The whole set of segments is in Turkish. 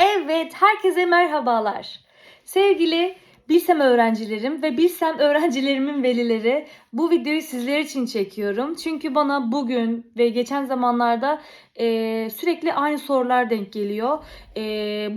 Evet, herkese merhabalar. Sevgili Bilsem öğrencilerim ve Bilsem öğrencilerimin velileri bu videoyu sizler için çekiyorum. Çünkü bana bugün ve geçen zamanlarda e, sürekli aynı sorular denk geliyor. E,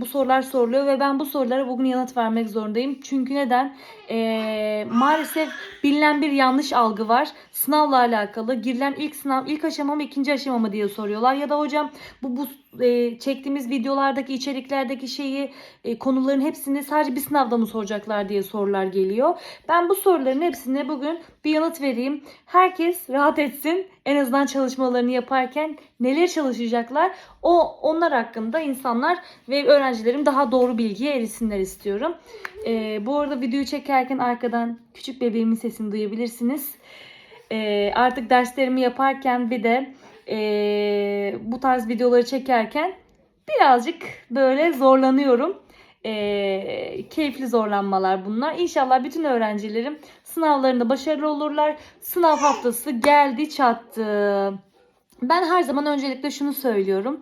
bu sorular soruluyor ve ben bu sorulara bugün yanıt vermek zorundayım. Çünkü neden? E, maalesef bilinen bir yanlış algı var. Sınavla alakalı girilen ilk sınav ilk aşama mı ikinci aşama mı diye soruyorlar. Ya da hocam bu, bu e, çektiğimiz videolardaki içeriklerdeki şeyi e, konuların hepsini sadece bir sınavda mı soracaklar diye sorular geliyor. Ben bu soruların hepsine bugün bir yanıt vereyim. Herkes rahat etsin. En azından çalışmalarını yaparken neler çalışacaklar o onlar hakkında insanlar ve öğrencilerim daha doğru bilgiye erişsinler istiyorum. E, bu arada videoyu çekerken arkadan küçük bebeğimin sesini duyabilirsiniz. E, artık derslerimi yaparken bir de e, bu tarz videoları çekerken birazcık böyle zorlanıyorum. E, keyifli zorlanmalar bunlar. İnşallah bütün öğrencilerim sınavlarında başarılı olurlar. Sınav haftası geldi çattı. Ben her zaman öncelikle şunu söylüyorum.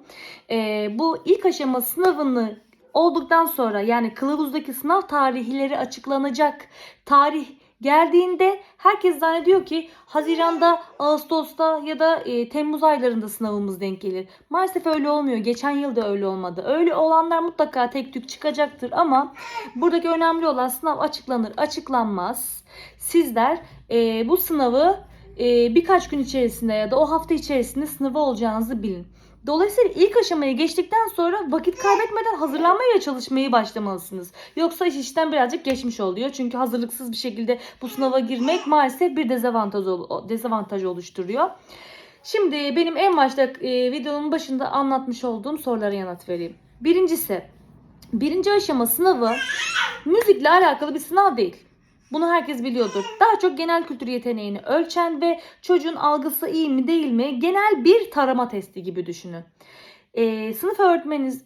E, bu ilk aşama sınavını olduktan sonra yani kılavuzdaki sınav tarihleri açıklanacak tarih geldiğinde herkes zannediyor ki Haziran'da, Ağustos'ta ya da e, Temmuz aylarında sınavımız denk gelir. Maalesef öyle olmuyor. Geçen yıl da öyle olmadı. Öyle olanlar mutlaka tek tük çıkacaktır ama buradaki önemli olan sınav açıklanır, açıklanmaz. Sizler e, bu sınavı e, birkaç gün içerisinde ya da o hafta içerisinde sınavı olacağınızı bilin. Dolayısıyla ilk aşamayı geçtikten sonra vakit kaybetmeden hazırlanmaya çalışmayı başlamalısınız. Yoksa iş işten birazcık geçmiş oluyor. Çünkü hazırlıksız bir şekilde bu sınava girmek maalesef bir dezavantaj, dezavantaj oluşturuyor. Şimdi benim en başta e, videonun başında anlatmış olduğum sorulara yanıt vereyim. Birincisi, birinci aşama sınavı müzikle alakalı bir sınav değil. Bunu herkes biliyordur. Daha çok genel kültür yeteneğini ölçen ve çocuğun algısı iyi mi değil mi genel bir tarama testi gibi düşünün. Ee, sınıf öğretmeniniz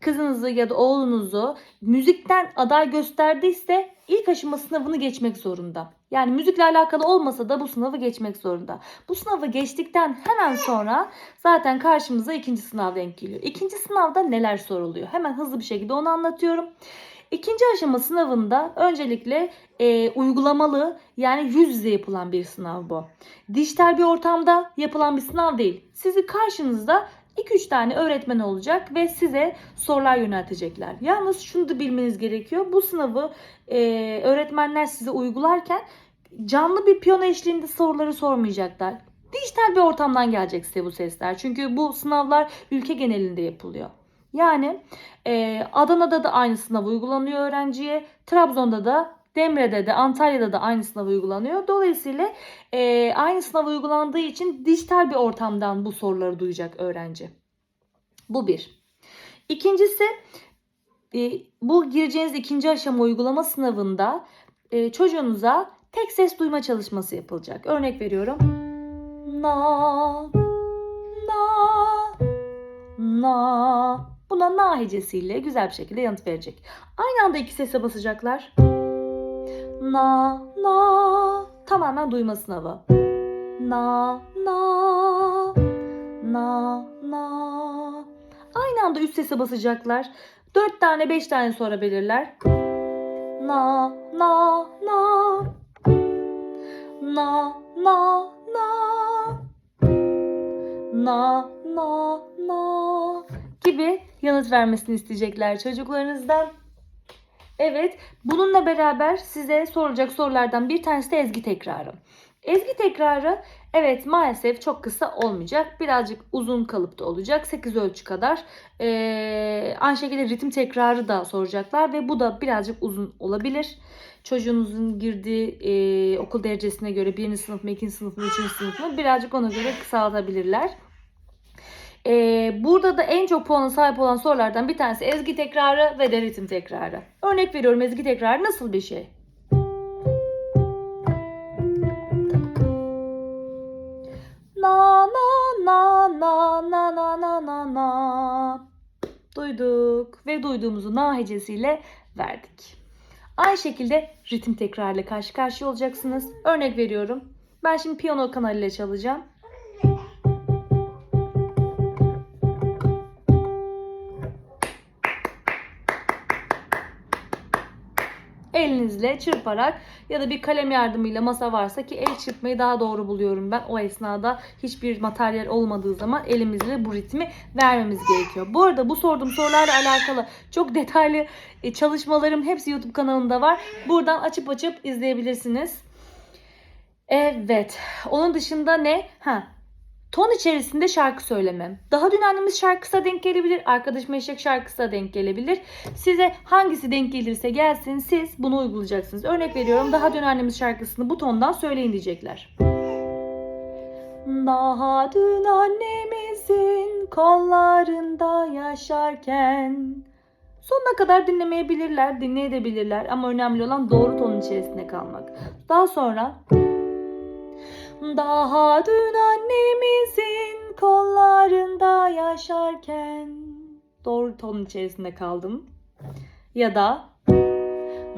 kızınızı ya da oğlunuzu müzikten aday gösterdiyse ilk aşama sınavını geçmek zorunda. Yani müzikle alakalı olmasa da bu sınavı geçmek zorunda. Bu sınavı geçtikten hemen sonra zaten karşımıza ikinci sınav denk geliyor. İkinci sınavda neler soruluyor? Hemen hızlı bir şekilde onu anlatıyorum. İkinci aşama sınavında öncelikle e, uygulamalı yani yüz yüze yapılan bir sınav bu. Dijital bir ortamda yapılan bir sınav değil. Sizi karşınızda 2-3 tane öğretmen olacak ve size sorular yöneltecekler. Yalnız şunu da bilmeniz gerekiyor. Bu sınavı e, öğretmenler size uygularken canlı bir piyano eşliğinde soruları sormayacaklar. Dijital bir ortamdan gelecek size bu sesler. Çünkü bu sınavlar ülke genelinde yapılıyor. Yani e, Adana'da da aynı sınav uygulanıyor öğrenciye. Trabzon'da da Demre'de de Antalya'da da aynı sınav uygulanıyor. Dolayısıyla e, aynı sınav uygulandığı için dijital bir ortamdan bu soruları duyacak öğrenci. Bu bir. İkincisi e, bu gireceğiniz ikinci aşama uygulama sınavında e, çocuğunuza tek ses duyma çalışması yapılacak. Örnek veriyorum. Na, na, na. Buna na hecesiyle güzel bir şekilde yanıt verecek. Aynı anda iki sese basacaklar. Na, na. Tamamen duyma sınavı. Na, na. Na, na. Aynı anda üst sese basacaklar. Dört tane beş tane sorabilirler. Na, na, na. Na, na, na. Na, na, na. Gibi yanıt vermesini isteyecekler çocuklarınızdan. Evet, bununla beraber size sorulacak sorulardan bir tanesi de ezgi tekrarı. Ezgi tekrarı evet maalesef çok kısa olmayacak. Birazcık uzun kalıpta olacak. 8 ölçü kadar. Ee, aynı şekilde ritim tekrarı da soracaklar ve bu da birazcık uzun olabilir. Çocuğunuzun girdiği e, okul derecesine göre birinci sınıf mı, ikinci sınıf mı, üçüncü sınıf mı birazcık ona göre kısaltabilirler. Ee, burada da en çok puana sahip olan sorulardan bir tanesi ezgi tekrarı ve de ritim tekrarı. Örnek veriyorum ezgi tekrarı nasıl bir şey? Na na na na na na na na na. Duyduk ve duyduğumuzu na hecesiyle verdik. Aynı şekilde ritim tekrarıyla karşı karşıya olacaksınız. Örnek veriyorum. Ben şimdi piyano kanalıyla çalacağım. Elinizle çırparak ya da bir kalem yardımıyla masa varsa ki el çırpmayı daha doğru buluyorum ben. O esnada hiçbir materyal olmadığı zaman elimizle bu ritmi vermemiz gerekiyor. Bu arada bu sorduğum sorularla alakalı çok detaylı e, çalışmalarım hepsi YouTube kanalımda var. Buradan açıp açıp izleyebilirsiniz. Evet. Onun dışında ne? Ha. Ton içerisinde şarkı söylemem. Daha dün annemiz şarkısına denk gelebilir. Arkadaşım eşek şarkısına denk gelebilir. Size hangisi denk gelirse gelsin siz bunu uygulayacaksınız. Örnek veriyorum daha dün annemiz şarkısını bu tondan söyleyin diyecekler. Daha dün annemizin kollarında yaşarken Sonuna kadar dinlemeyebilirler, dinleyebilirler ama önemli olan doğru tonun içerisinde kalmak. Daha sonra daha dün annemizin kollarında yaşarken doğru tonun içerisinde kaldım. Ya da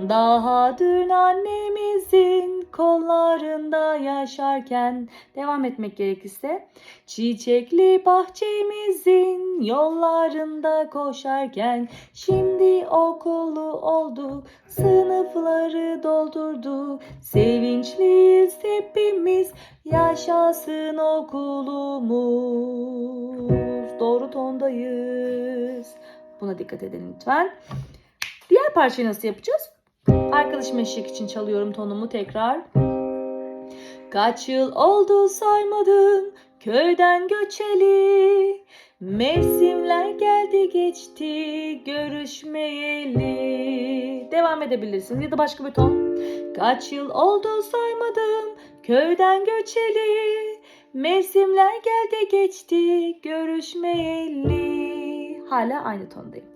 daha dün annemizin kollarında yaşarken devam etmek gerekirse çiçekli bahçemizin yollarında koşarken şimdi okulu olduk sınıfları doldurduk sevinçliyiz hepimiz yaşasın okulumuz. Doğru tondayız. Buna dikkat edin lütfen. Diğer parçayı nasıl yapacağız Arkadaşım eşek için çalıyorum tonumu tekrar. Kaç yıl oldu saymadım köyden göçeli. Mevsimler geldi geçti görüşmeyeli. Devam edebilirsiniz ya da başka bir ton. Kaç yıl oldu saymadım köyden göçeli. Mevsimler geldi geçti görüşmeyeli. Hala aynı tondayım.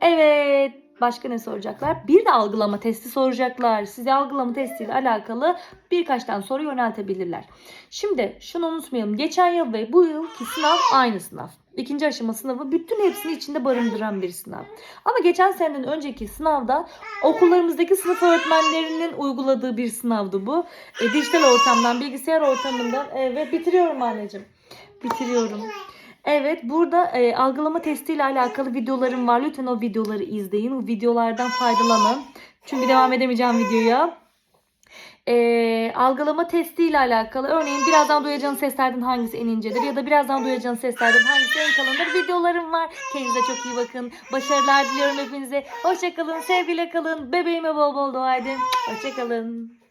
Evet Başka ne soracaklar? Bir de algılama testi soracaklar. Size algılama testiyle alakalı birkaç tane soru yöneltebilirler. Şimdi şunu unutmayalım. Geçen yıl ve bu yılki sınav aynı sınav. İkinci aşama sınavı bütün hepsini içinde barındıran bir sınav. Ama geçen seneden önceki sınavda okullarımızdaki sınıf öğretmenlerinin uyguladığı bir sınavdı bu. E, dijital ortamdan, bilgisayar ortamından. Evet bitiriyorum anneciğim. Bitiriyorum. Evet burada e, algılama testiyle alakalı videolarım var. Lütfen o videoları izleyin. O videolardan faydalanın. Çünkü devam edemeyeceğim videoya. E, algılama testiyle alakalı örneğin birazdan duyacağınız seslerden hangisi en incedir ya da birazdan duyacağınız seslerden hangisi en kalındır videolarım var. Kendinize çok iyi bakın. Başarılar diliyorum hepinize. Hoşçakalın, sevgiyle kalın. Bebeğime bol bol dua edin. Hoşçakalın.